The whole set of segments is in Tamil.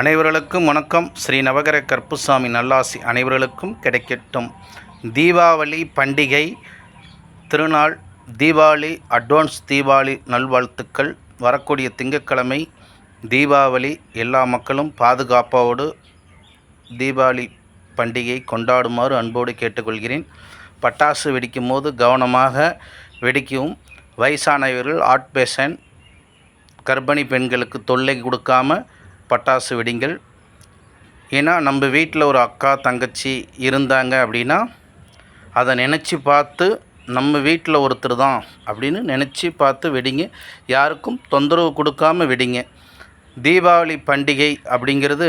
அனைவர்களுக்கும் வணக்கம். ஸ்ரீ நவகர கற்புசாமி நல்லாசி அனைவர்களுக்கும் கிடைக்கட்டும். தீபாவளி பண்டிகை திருநாள் தீபாவளி அட்வான்ஸ் தீபாவளி நல்வாழ்த்துக்கள். வரக்கூடிய திங்கட்கிழமை தீபாவளி எல்லா மக்களும் பாதுகாப்போடு தீபாவளி பண்டிகை கொண்டாடுமாறு அன்போடு கேட்டுக்கொள்கிறேன். பட்டாசு வெடிக்கும் போது கவனமாக வெடிக்கவும். வயசானவர்கள் ஆர்ட் பேஷன் கர்ப்பிணி பெண்களுக்கு தொல்லை கொடுக்காம பட்டாசு வெடிங்கள். ஏன்னா நம்ம வீட்டில் ஒரு அக்கா தங்கச்சி இருந்தாங்க அப்படின்னா அதை நினச்சி பார்த்து நம்ம வீட்டில் ஒருத்தர் தான் அப்படின்னு நினச்சி பார்த்து வெடிங்க. யாருக்கும் தொந்தரவு கொடுக்காம வெடிங்க. தீபாவளி பண்டிகை அப்படிங்கிறது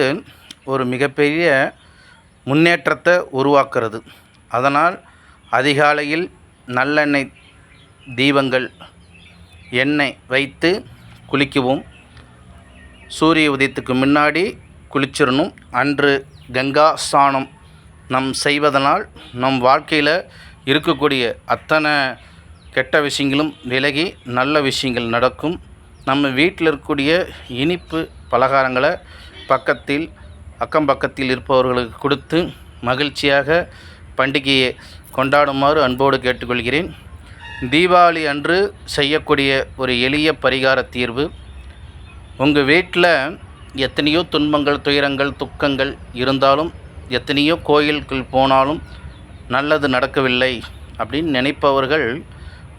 ஒரு மிகப்பெரிய முன்னேற்றத்தை உருவாக்குறது. அதனால் அதிகாலையில் நல்லெண்ணெய் தீபங்கள் எண்ணெய் வைத்து குளிக்கவும். சூரிய உதயத்துக்கு முன்னாடி குளிச்சிடணும். அன்று கங்கா ஸ்நானம் நம் செய்வதனால் நம் வாழ்க்கையில் இருக்கக்கூடிய அத்தனை கெட்ட விஷயங்களும் விலகி நல்ல விஷயங்கள் நடக்கும். நம்ம வீட்டில் இருக்கக்கூடிய இனிப்பு பலகாரங்களை பக்கத்தில் அக்கம் பக்கத்தில் இருப்பவர்களுக்கு கொடுத்து மகிழ்ச்சியாக பண்டிகையை கொண்டாடுமாறு அன்போடு கேட்டுக்கொள்கிறேன். தீபாவளி அன்று செய்யக்கூடிய ஒரு எளிய பரிகார தீர்வு உங்கள் வீட்டில் எத்தனையோ துன்பங்கள் துயரங்கள் துக்கங்கள் இருந்தாலும் எத்தனையோ கோயில்கள் போனாலும் நல்லது நடக்கவில்லை அப்படின்னு நினைப்பவர்கள்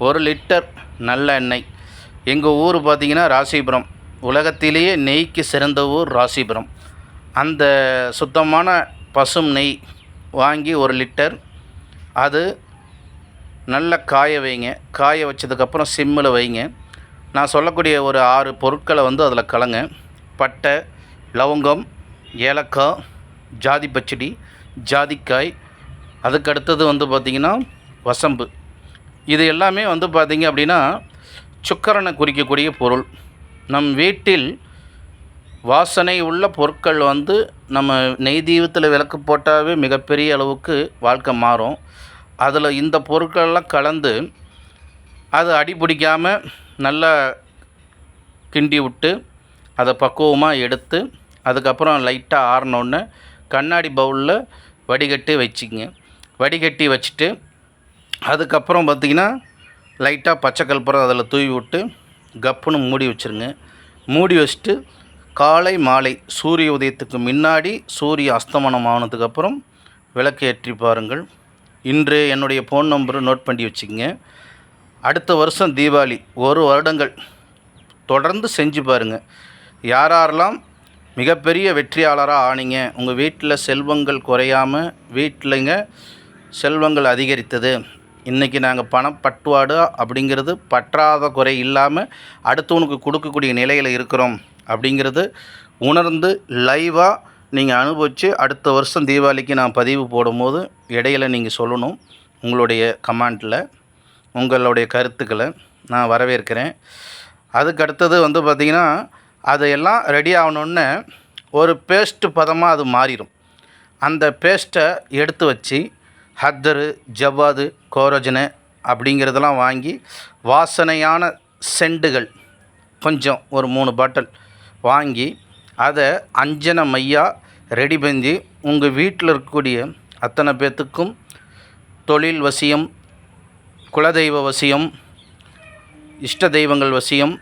ஒரு லிட்டர் நல்ல எண்ணெய். எங்கள் ஊர் பார்த்திங்கன்னா ராசிபுரம். உலகத்திலேயே நெய்க்கு சிறந்த ஊர் ராசிபுரம். அந்த சுத்தமான பசும் நெய் வாங்கி ஒரு லிட்டர் அது நல்லா காய வைங்க. காய வச்சதுக்கப்புறம் சிம்மில் வைங்க. நான் சொல்லக்கூடிய ஒரு ஆறு பொருட்களை வந்து அதில் கலங்க. பட்டை லவங்கம் ஏலக்காய் ஜாதி பச்சடி ஜாதிக்காய் அதுக்கு அடுத்தது வந்து பார்த்திங்கன்னா வசம்பு. இது எல்லாமே வந்து பார்த்திங்க அப்படின்னா சுக்கரனை குறிக்கக்கூடிய பொருள். நம் வீட்டில் வாசனை உள்ள பொருட்கள் வந்து நம்ம நெய் தீபத்தில் விளக்கு போட்டாவே மிகப்பெரிய அளவுக்கு வாழ்க்கை மாறும். அதில் இந்த பொருட்களெல்லாம் கலந்து அது அடி பிடிக்காமல் நல்லா கிண்டி விட்டு அதை பக்குவமாக எடுத்து அதுக்கப்புறம் லைட்டாக ஆறினோடனே கண்ணாடி பவுலில் வடிகட்டி வச்சுங்க. வடிகட்டி வச்சுட்டு அதுக்கப்புறம் பார்த்திங்கன்னா லைட்டாக பச்சை கற்பூரம் அதில் தூவி விட்டு கப்புன்னு மூடி வச்சுருங்க. மூடி வச்சுட்டு காலை மாலை சூரிய உதயத்துக்கு முன்னாடி சூரிய அஸ்தமனம் ஆனதுக்கப்புறம் விளக்கு ஏற்றி பாருங்கள். இன்று என்னுடைய ஃபோன் நம்பரு நோட் பண்ணி வச்சுக்கங்க. அடுத்த வருஷம் தீபாவளி ஒரு வருடங்கள். தொடர்ந்து செஞ்சு பாருங்கள் யாரெல்லாம் மிகப்பெரிய வெற்றியாளராக ஆனீங்க உங்கள் வீட்டில் செல்வங்கள் குறையாமல் வீட்டிலங்க செல்வங்கள் அதிகரித்தது. இன்றைக்கி நாங்கள் பணப்பட்டுவாடு அப்படிங்கிறது பற்றாத குறை இல்லாமல் அடுத்தவனுக்கு கொடுக்கக்கூடிய நிலையில் இருக்கிறோம் அப்படிங்கிறது உணர்ந்து லைவாக நீங்கள் அனுபவித்து அடுத்த வருஷம் தீபாவளிக்கு நான் பதிவு போடும்போது இடையில நீங்கள் சொல்லணும் உங்களுடைய கமாண்டில். உங்களுடைய கருத்துக்களை நான் வரவேற்கிறேன். அதுக்கு அடுத்தது வந்து பார்த்திங்கன்னா அதையெல்லாம் ரெடி ஆகணுன்னு ஒரு பேஸ்ட்டு பதமாக அது மாறிடும். அந்த பேஸ்ட்டை எடுத்து வச்சு ஹத்தரு ஜவ்வாது கோரஜனு அப்படிங்கிறதெல்லாம் வாங்கி வாசனையான செண்டுகள் கொஞ்சம் ஒரு மூணு பாட்டில் வாங்கி அதை அஞ்சன மையாக ரெடி பண்ணி உங்கள் வீட்டில் இருக்கக்கூடிய அத்தனை பேர்த்துக்கும் தொழில் வசியம் குலதெய்வ வசியம் இஷ்ட தெய்வங்கள் வசியம்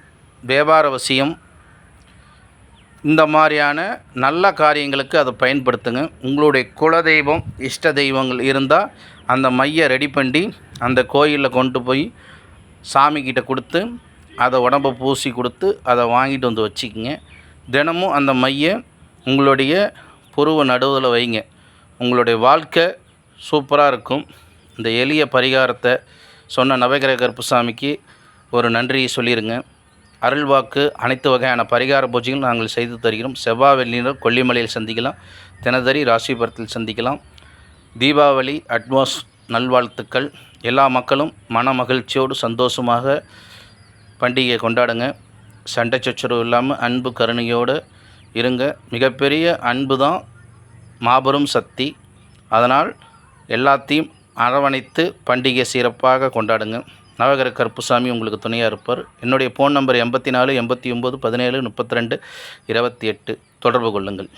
வியாபார வசியம் இந்த மாதிரியான நல்ல காரியங்களுக்கு அதை பயன்படுத்துங்க. உங்களுடைய குலதெய்வம் இஷ்ட தெய்வங்கள் இருந்தால் அந்த மையை ரெடி பண்ணி அந்த கோயிலில் கொண்டு போய் சாமிக்கிட்ட கொடுத்து அதை உடம்ப பூசி கொடுத்து அதை வாங்கிட்டு வந்து வச்சுக்கிங்க. தினமும் அந்த மையை உங்களுடைய புருவ நடுவில் வைங்க. உங்களுடைய வாழ்க்கை சூப்பராக இருக்கும். இந்த எளிய பரிகாரத்தை சொன்ன நவகிரக கருப்புசாமிக்கு ஒரு நன்றியை சொல்லிடுங்க அருள்வாக்கு அனைத்து வகையான பரிகார பூஜைகளும் நாங்கள் செய்து தருகிறோம். செவ்வாய் வெள்ளியினர் கொல்லிமலையில் சந்திக்கலாம். தினதரி ராசிபுரத்தில் சந்திக்கலாம். தீபாவளி அட்வான்ஸ் நல்வாழ்த்துக்கள். எல்லா மக்களும் மன மகிழ்ச்சியோடு சந்தோஷமாக பண்டிகையை கொண்டாடுங்க. சண்டை சச்சரவு இல்லாமல் அன்பு கருணையோடு இருங்க. மிகப்பெரிய அன்பு தான் மாபெரும் சக்தி. அதனால் எல்லாத்தையும் அரவணைத்து பண்டிகை சிறப்பாக கொண்டாடுங்க. நவகர கருப்புசாமி உங்களுக்கு துணையாக இருப்பார். என்னுடைய ஃபோன் நம்பர் எண்பத்தி நாலு எண்பத்தி ஒம்பது பதினேழு முப்பத்தி ரெண்டு இருபத்தி எட்டு. தொடர்பு கொள்ளுங்கள்.